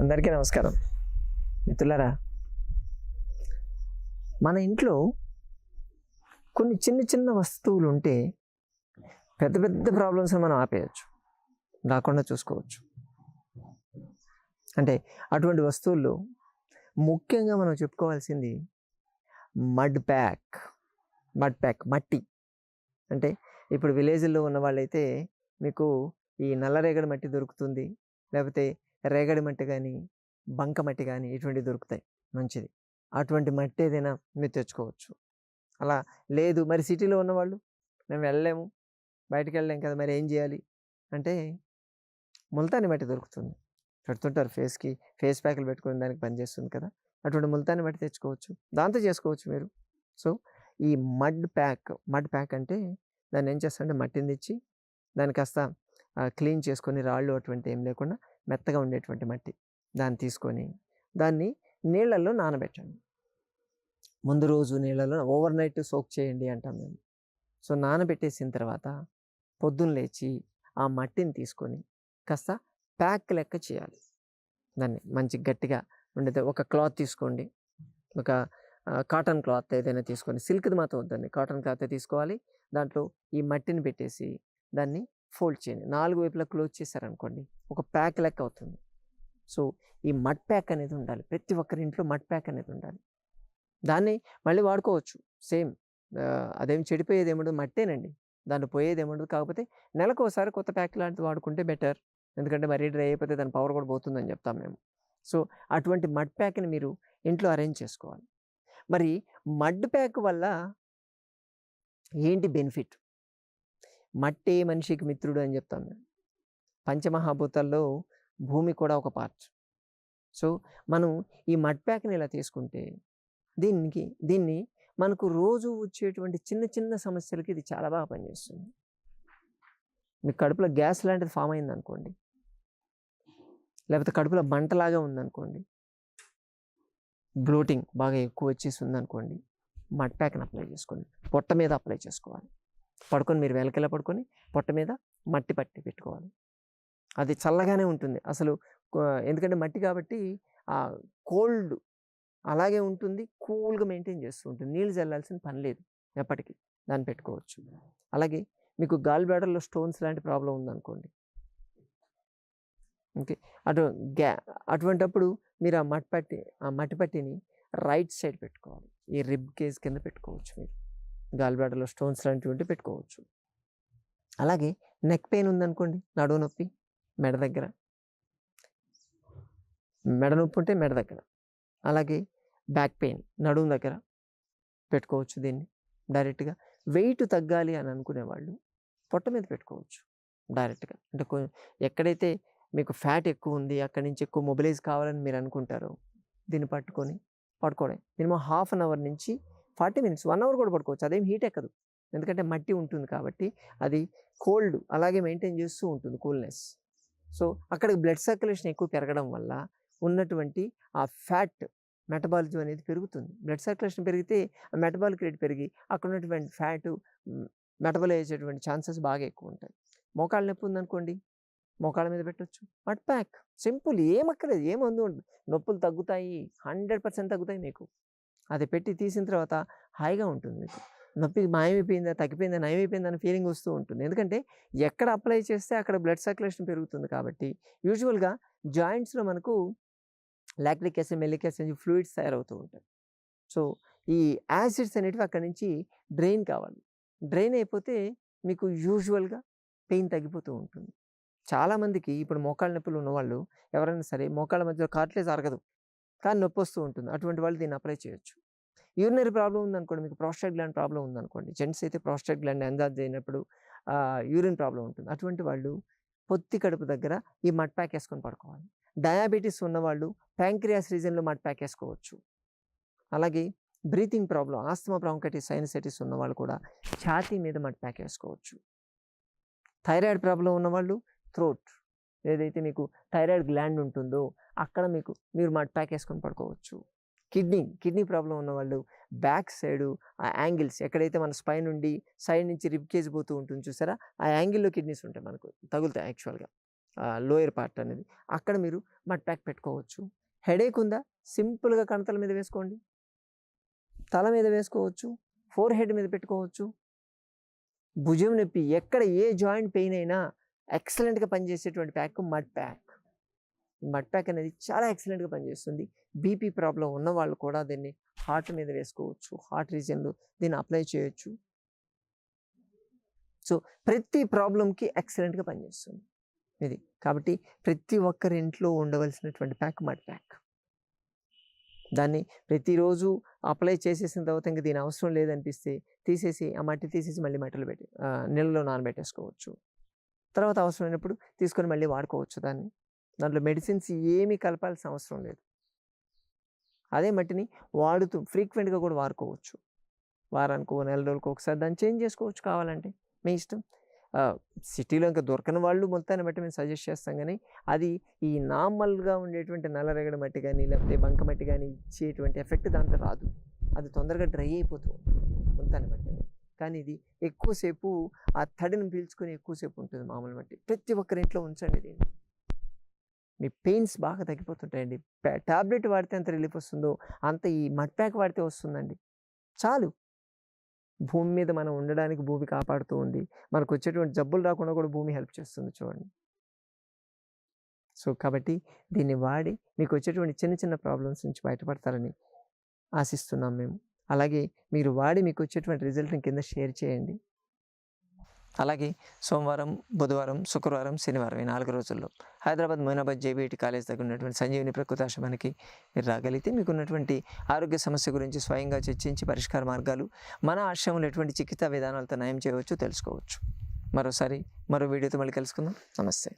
అందరికీ నమస్కారం. మిత్రులారా మన ఇంట్లో కొన్ని చిన్న చిన్న వస్తువులు ఉంటే పెద్ద పెద్ద ప్రాబ్లమ్స్ని మనం ఆపేయచ్చు. రాకుండా చూసుకోవచ్చు. అంటే అటువంటి వస్తువుల్లో ముఖ్యంగా మనం చెప్పుకోవాల్సింది మడ్ ప్యాక్ మడ్ ప్యాక్ మట్టి. అంటే ఇప్పుడు విలేజ్లో ఉన్న వాళ్ళైతే మీకు ఈ నల్లరేగడి మట్టి దొరుకుతుంది. లేకపోతే రేగడి మట్టి కానీ బంక మట్టి కానీ ఇటువంటివి దొరుకుతాయి మంచిది. అటువంటి మట్టి ఏదైనా మీరు తెచ్చుకోవచ్చు. అలా లేదు మరి సిటీలో ఉన్నవాళ్ళు మేము వెళ్ళలేము బయటికి వెళ్ళలేం కదా మరి ఏం చేయాలి? అంటే ముల్తాని మట్టి దొరుకుతుంది. పెడుతుంటారు ఫేస్కి ఫేస్ ప్యాక్లు పెట్టుకుని దానికి పనిచేస్తుంది కదా. అటువంటి ముల్తాని మట్టి తెచ్చుకోవచ్చు. దాంతో చేసుకోవచ్చు మీరు. సో ఈ మడ్ ప్యాక్ మడ్ ప్యాక్ అంటే దాన్ని ఏం చేస్తారంటే మట్టిని తెచ్చి దాన్ని కాస్త క్లీన్ చేసుకొని రాళ్ళు అటువంటి ఏం లేకుండా మెత్తగా ఉండేటువంటి మట్టి దాన్ని తీసుకొని దాన్ని నీళ్ళల్లో నానబెట్టండి. ముందు రోజు నీళ్ళలో ఓవర్ నైట్ సోక్ చేయండి అంటాం మేము. సో నానబెట్టేసిన తర్వాత పొద్దున్న లేచి ఆ మట్టిని తీసుకొని కాస్త ప్యాక్ లెక్క చేయాలి. దాన్ని మంచి గట్టిగా ఉండేది ఒక క్లాత్ తీసుకోండి. ఒక కాటన్ క్లాత్ ఏదైనా తీసుకొని సిల్క్ది మాత్రం వద్దండి. కాటన్ క్లాత్ తీసుకోవాలి. దాంట్లో ఈ మట్టిని పెట్టేసి దాన్ని ఫోల్డ్ చేయండి. నాలుగు వైపులా క్లోజ్ చేశారనుకోండి ఒక ప్యాక్ లెక్క అవుతుంది. సో ఈ మడ్ ప్యాక్ అనేది ఉండాలి. ప్రతి ఒక్కరి ఇంట్లో మడ్ ప్యాక్ అనేది ఉండాలి. దాన్ని మళ్ళీ వాడుకోవచ్చు. సేమ్ అదేం చెడిపోయేది ఏముండదు మట్టేనండి. దాన్ని పోయేది ఏముండదు. కాకపోతే నెలకు ఒకసారి కొత్త ప్యాక్ లాంటిది వాడుకుంటే బెటర్. ఎందుకంటే మరీ డ్రై అయిపోతే దాని పవర్ కూడా పోతుందని చెప్తాం మేము. సో అటువంటి మడ్ ప్యాక్ని మీరు ఇంట్లో అరేంజ్ చేసుకోవాలి. మరి మడ్ ప్యాక్ వల్ల ఏంటి బెనిఫిట్? మట్టే మనిషికి మిత్రుడు అని చెప్తాం మేము. పంచమహాభూతాల్లో భూమి కూడా ఒక పార్ట్. సో మనం ఈ మడ్ ప్యాక్ని ఇలా తీసుకుంటే దీనికి దీన్ని మనకు రోజు వచ్చేటువంటి చిన్న చిన్న సమస్యలకి ఇది చాలా బాగా పనిచేస్తుంది. మీ కడుపులో గ్యాస్ లాంటిది ఫామ్ అయింది అనుకోండి లేకపోతే కడుపులో మంటలాగా ఉందనుకోండి. బ్లోటింగ్ బాగా ఎక్కువ వచ్చేసి ఉందనుకోండి మడ్ ప్యాక్ని అప్లై చేసుకోండి. పొట్ట మీద అప్లై చేసుకోవాలి. పడుకొని మీరు వెలకెలా పడుకొని పొట్ట మీద మట్టి పట్టి పెట్టుకోవాలి. అది చల్లగానే ఉంటుంది. అసలు ఎందుకంటే మట్టి కాబట్టి ఆ కోల్డ్ అలాగే ఉంటుంది. కూల్గా మెయింటైన్ చేస్తూ ఉంటుంది. నీళ్ళు చల్లాల్సిన పని లేదు ఎప్పటికీ. దాన్ని పెట్టుకోవచ్చు. అలాగే మీకు గాల్ బ్లాడర్లో స్టోన్స్ లాంటి ప్రాబ్లం ఉందనుకోండి. ఓకే. అటు గ్యా అటువంటప్పుడు మీరు ఆ మట్టి పట్టి ఆ మట్టి పట్టిని రైట్ సైడ్ పెట్టుకోవాలి. ఈ రిబ్ కేజ్ కింద పెట్టుకోవచ్చు మీరు. గాల్ స్టోన్స్ లాంటివి ఉంటే పెట్టుకోవచ్చు. అలాగే నెక్ పెయిన్ ఉందనుకోండి నడువు నొప్పి మెడ దగ్గర. మెడ నొప్పి ఉంటే మెడ దగ్గర. అలాగే బ్యాక్ పెయిన్ నడుము దగ్గర పెట్టుకోవచ్చు దీన్ని. డైరెక్ట్గా వెయిట్ తగ్గాలి అని అనుకునే వాళ్ళు పొట్ట మీద పెట్టుకోవచ్చు డైరెక్ట్గా. అంటే ఎక్కడైతే మీకు ఫ్యాట్ ఎక్కువ ఉంది అక్కడి నుంచి ఎక్కువ మొబిలైజ్ కావాలని మీరు అనుకుంటారో దీన్ని పట్టుకొని పడుకోవడం. మినిమం హాఫ్ అన్ అవర్ నుంచి ఫార్టీ మినిట్స్ వన్ అవర్ కూడా పడుకోవచ్చు. అదేం హీట్ ఎక్కదు. ఎందుకంటే మట్టి ఉంటుంది కాబట్టి అది కోల్డ్ అలాగే మెయింటైన్ చేస్తూ ఉంటుంది కూల్నెస్. సో అక్కడికి బ్లడ్ సర్క్యులేషన్ ఎక్కువ పెరగడం వల్ల ఉన్నటువంటి ఆ ఫ్యాట్ మెటబాలిజం అనేది పెరుగుతుంది. బ్లడ్ సర్క్యులేషన్ పెరిగితే ఆ మెటబాలిక్ రేట్ పెరిగి అక్కడ ఉన్నటువంటి ఫ్యాట్ మెటబలైజ్ అయ్యేటువంటి ఛాన్సెస్ బాగా ఎక్కువ ఉంటాయి. మోకాళ్ళ నొప్పి ఉందనుకోండి మోకాళ్ళ మీద పెట్టచ్చు. మట్ ప్యాక్? సింపుల్ ఏమక్కర్లేదు ఏమందు నొప్పులు తగ్గుతాయి హండ్రెడ్ పర్సెంట్ తగ్గుతాయి మీకు. అది పెట్టి తీసిన తర్వాత హాయిగా ఉంటుంది మీకు. నొప్పి మాయమైపోయిందా తగ్గిపోయిందా నయమైపోయిందా అని ఫీలింగ్ వస్తూ ఉంటుంది. ఎందుకంటే ఎక్కడ అప్లై చేస్తే అక్కడ బ్లడ్ సర్క్యులేషన్ పెరుగుతుంది కాబట్టి యూజువల్గా జాయింట్స్లో మనకు lactic acid malic acid fluids తయారవుతూ ఉంటాయి. సో ఈ యాసిడ్స్ అనేటివి అక్కడి నుంచి డ్రైన్ కావాలి. డ్రైన్ అయిపోతే మీకు యూజువల్గా పెయిన్ తగ్గిపోతూ ఉంటుంది. చాలామందికి ఇప్పుడు మోకాళ్ళ నొప్పులు ఉన్నవాళ్ళు ఎవరైనా సరే మోకాళ్ళ మధ్యలో కార్ట్లేజ్ అరగదు కానీ నొప్పి వస్తూ ఉంటుంది. అటువంటి వాళ్ళు దీన్ని అప్లై చేయొచ్చు. యూరినరీ ప్రాబ్లం ఉందనుకోండి మీకు ప్రాస్టేట్ గ్లాండ్ ప్రాబ్లం ఉందనుకోండి. జెంట్స్ అయితే ప్రాస్టేట్ గ్లాండ్ ఎంజాజ్ అయినప్పుడు యూరిన్ ప్రాబ్లం ఉంటుంది. అటువంటి వాళ్ళు పొత్తి కడుపు దగ్గర ఈ మడ్ ప్యాక్ వేసుకొని పడుకోవాలి. డయాబెటీస్ ఉన్నవాళ్ళు ప్యాంక్రియాస్ రీజన్లో మడ్ ప్యాక్ వేసుకోవచ్చు. అలాగే breathing problem asthma bronchitis sinusitis ఉన్నవాళ్ళు కూడా ఛాతీ మీద మడ్ ప్యాక్ వేసుకోవచ్చు. థైరాయిడ్ ప్రాబ్లం ఉన్నవాళ్ళు థ్రోట్ ఏదైతే మీకు థైరాయిడ్ గ్లాండ్ ఉంటుందో అక్కడ మీకు మీరు మడ్ ప్యాక్ వేసుకొని పడుకోవచ్చు. కిడ్నీ కిడ్నీ ప్రాబ్లం ఉన్నవాళ్ళు బ్యాక్ సైడ్ ఆ యాంగిల్స్ ఎక్కడైతే మన స్పైన్ నుండి సైడ్ నుంచి రిబ్ కేజ్ పోతూ ఉంటుంది చూసారా ఆ యాంగిల్లో కిడ్నీస్ ఉంటాయి మనకు తగులుతాయి యాక్చువల్గా. లోయర్ పార్ట్ అనేది. అక్కడ మీరు మడ్ ప్యాక్ పెట్టుకోవచ్చు. హెడేక్ ఉందా? సింపుల్గా కణతల మీద వేసుకోండి. తల మీద వేసుకోవచ్చు. ఫోర్ హెడ్ మీద పెట్టుకోవచ్చు. భుజం నొప్పి ఎక్కడ ఏ జాయింట్ పెయిన్ అయినా ఎక్సలెంట్గా పనిచేసేటువంటి pack mud pack. Mud pack అనేది చాలా ఎక్సలెంట్గా పనిచేస్తుంది. బీపీ ప్రాబ్లం ఉన్న వాళ్ళు కూడా దీన్ని హార్ట్ మీద వేసుకోవచ్చు. హార్ట్ రీజన్లు దీన్ని అప్లై చేయొచ్చు. సో ప్రతి ప్రాబ్లంకి ఎక్సలెంట్గా పనిచేస్తుంది. ఇది. కాబట్టి ప్రతి ఒక్కరి ఇంట్లో ఉండవలసినటువంటి ప్యాక్ మడ్ ప్యాక్. దాన్ని ప్రతిరోజు అప్లై చేసేసిన తర్వాత ఇంకా దీని అవసరం లేదనిపిస్తే తీసేసి ఆ మట్టి తీసేసి మళ్ళీ మట్టిలో పెట్టి నీళ్ళలో నానబెట్టేసుకోవచ్చు. తర్వాత అవసరమైనప్పుడు తీసుకొని మళ్ళీ వాడుకోవచ్చు దాన్ని. దాంట్లో మెడిసిన్స్ ఏమీ కలపాల్సిన అవసరం లేదు. అదే మట్టిని వాడుతూ ఫ్రీక్వెంట్గా కూడా వాడుకోవచ్చు. వారానికి నెల రోజులకు ఒకసారి దాన్ని చేంజ్ చేసుకోవచ్చు కావాలంటే. మీ ఇష్టం. సిటీలో ఇంకా దొరకని వాళ్ళు మొత్తాన్ని బట్టి మేము సజెస్ట్ చేస్తాం కానీ అది ఈ నార్మల్గా ఉండేటువంటి నల్లరేగడి మట్టి కానీ లేకపోతే బంక మట్టి కానీ ఇచ్చేటువంటి ఎఫెక్ట్ దాంతో రాదు. అది తొందరగా డ్రై అయిపోతూ ఉంటుంది మొత్తాన్ని బట్టి. కానీ ఇది ఎక్కువసేపు ఆ తడిని పీల్చుకొని ఎక్కువసేపు ఉంటుంది మామూలు మట్టి. ప్రతి ఒక్కరి ఇంట్లో ఉంచండి దీన్ని. మీ పెయిన్స్ బాగా తగ్గిపోతుంటాయండి. టాబ్లెట్ వాడితే ఎంత రిలీఫ్ వస్తుందో అంత ఈ మడ్ ప్యాక్ వాడితే వస్తుందండి. చాలు. భూమి మీద మనం ఉండడానికి భూమి కాపాడుతూ ఉంది మనకు వచ్చేటువంటి జబ్బులు రాకుండా కూడా భూమి హెల్ప్ చేస్తుంది చూడండి. సో కాబట్టి దీన్ని వాడి మీకు వచ్చేటువంటి చిన్న చిన్న ప్రాబ్లమ్స్ నుంచి బయటపడతారని ఆశిస్తున్నాం మేము. అలాగే మీరు వాడి మీకు వచ్చేటువంటి రిజల్ట్ని కింద షేర్ చేయండి. అలాగే సోమవారం బుధవారం శుక్రవారం శనివారం ఈ నాలుగు రోజుల్లో హైదరాబాద్ మొయినాబాద్ జేబీఐటి కాలేజ్ దగ్గర ఉన్నటువంటి సంజీవిని ప్రకృతి ఆశ్రమానికి మీరు రాగలిగితే మీకు ఉన్నటువంటి ఆరోగ్య సమస్య గురించి స్వయంగా చర్చించి పరిష్కార మార్గాలు మన ఆశ్రమంలో ఎటువంటి చికిత్సా విధానాలతో నయం చేయవచ్చు తెలుసుకోవచ్చు. మరోసారి మరో వీడియోతో మళ్ళీ కలుసుకుందాం. నమస్తే.